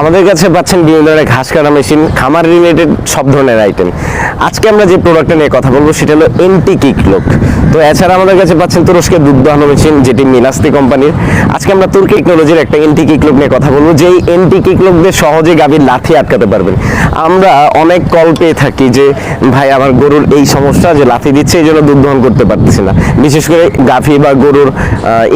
আমাদের কাছে পাচ্ছেন বিভিন্ন ধরনের ঘাস কাটা মেশিন, খামার রিলেটেড সব ধরনের আইটেম আজকে আমরা যে প্রোডাক্টটা নিয়ে কথা বলব, সেটা হলো এনটি কিকলোক তো এছাড়া আমাদের কাছে পাচ্ছেন তুরস্কের দুধ দহন মেশিন যেটি মিলাস্তি কোম্পানির আজকে আমরা তুর্কি টেকনোলজির একটা এনটি কিকলোক নিয়ে কথা বলব, যেই এনটি কিকলোক দিয়ে সহজে গাভীর লাথি আটকাতে পারবেন। আমরা অনেক কল পেয়ে থাকি যে, ভাই, আমার গরুর এই সমস্যা, যে লাথি দিচ্ছে, এই জন্য দুধ দহন করতে পারতেছি না। বিশেষ করে গাভী বা গরুর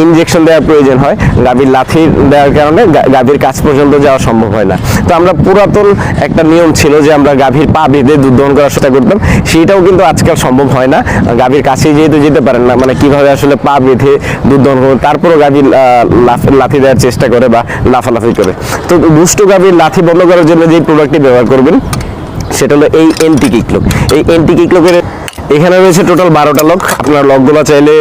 ইনজেকশন দেওয়ার প্রয়োজন হয়। গাভীর লাথি দেওয়ার কারণে গাভীর কাছ পর্যন্ত যাওয়া সম্ভব হয় না। তো আমরা পুরাতন একটা নিয়ম ছিল যে আমরা গাভীর পা বেঁধে দুধ দহন করার চেষ্টা করতাম। সেটাও কিন্তু আজকাল সম্ভব হয় না। গাভীর কাছে যেহেতু যেতে পারেন না মানে কীভাবে আসলে পা বেঁধে দুধ দহন করবেন তারপরও গাভীর লাথি দেওয়ার চেষ্টা করে বা লাফালাফি করে। তো দুষ্ট গাভীর লাথি বন্ধ করার জন্য যে প্রোডাক্টটি ব্যবহার করবেন, সেটা হলো এই এনটি কিকলক এই এনটি কিকলকের এখানে রয়েছে টোটাল বারোটা লক আপনার লকগুলো চাইলে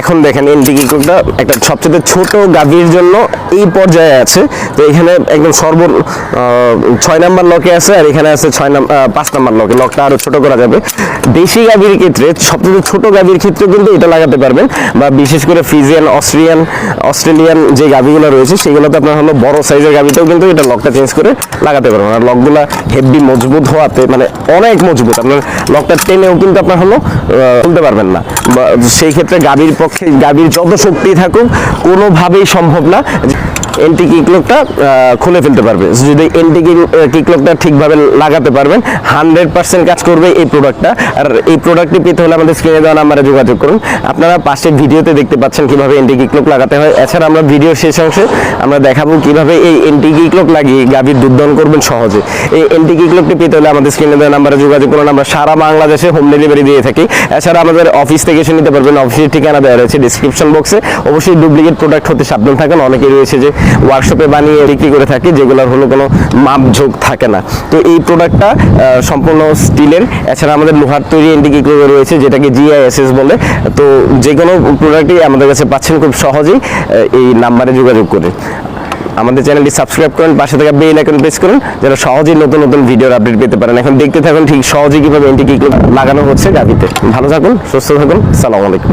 এখন দেখেন কিকলকটা একটা সবচেয়ে ছোট গাভীর জন্য এই পর্যায়ে আছে। তো এখানে একদম সর্ব ছয় নাম্বার লকে আছে আর এখানে আছে ছয় নাম্বার পাঁচ নাম্বার লকে। লকটা আরও ছোট করা যাবে। দেশি গাভীর ক্ষেত্রে সবচেয়ে ছোট গাভীর ক্ষেত্রে কিন্তু এটা লাগাতে পারবেন। বা বিশেষ করে ফ্রিজিয়ান, অস্ট্রিয়ান, অস্ট্রেলিয়ান যে গাভীগুলো রয়েছে, সেগুলোতে আপনার হলো বড় সাইজের গাভীতেও কিন্তু এটা লকটা চেঞ্জ করে লাগাতে পারবেন। আর লকগুলা হেভি মজবুত হওয়াতে মানে অনেক মজবুত। আপনার লকটা টেনেও কিন্তু আপনার হলো খুলতে পারবেন না। সেই ক্ষেত্রে গাভীর পক্ষে গাভীর যত শক্তি থাকুক কোনোভাবেই সম্ভব না। এন্টি কিকলকটা খুলে ফেলতে পারবে। যদি এন্টি কিকলকটা ঠিকভাবে লাগাতে পারবেন, হান্ড্রেড পার্সেন্ট কাজ করবে এই প্রোডাক্টটা। আর এই প্রোডাক্টটি পেতে হলে আমাদের স্ক্রিনে দেওয়া নাম্বারে যোগাযোগ করুন। আপনারা পাশে ভিডিওতে দেখতে পাচ্ছেন কীভাবে এন্টি কিকলক লাগাতে হয়। এছাড়া আমরা ভিডিওর শেষ অংশে আমরা দেখাবো কীভাবে এই এন্টি কিকলক লাগিয়ে গাভীর দুধ দহন করবেন সহজে। এই এন্টি কিকলকটি পেতে হলে আমাদের স্ক্রিনে দেওয়া নাম্বারে যোগাযোগ করুন। আমরা সারা বাংলাদেশে হোম ডেলিভারি দিয়ে থাকি। এছাড়া আমাদের অফিস থেকে এসে নিতে পারবেন। অফিসের ঠিকানা দেওয়া রয়েছে ডিসক্রিপশন বক্সে। অবশ্যই ডুপ্লিকেট প্রোডাক্ট হতে সাবধান থাকেন। অনেকেই রয়েছে যে ওয়ার্কশপে বানিয়ে বিক্রি করে থাকি, যেগুলোর হলো কোনো মাপ ঝোঁক থাকে না। তো এই প্রোডাক্টটা সম্পূর্ণ স্টিলের এছাড়া আমাদের লোহার তৈরি এন্টিকিকো রয়েছে, যেটাকে জিআইএসএস বলে। তো যে কোনো প্রোডাক্টই আমাদের কাছে পাচ্ছেন খুব সহজেই এই নাম্বারে যোগাযোগ করে। আমাদের চ্যানেলটি সাবস্ক্রাইব করেন, পাশে থাকা বেল আইকন প্রেস করুন, যেন সহজেই নতুন নতুন ভিডিওর আপডেট পেতে পারেন। এখন দেখতে থাকুন ঠিক সহজেই কীভাবে এন্টিকিকো লাগানো হচ্ছে গাভিতে। ভালো থাকুন, সুস্থ থাকুন, সালাম আলাইকুম।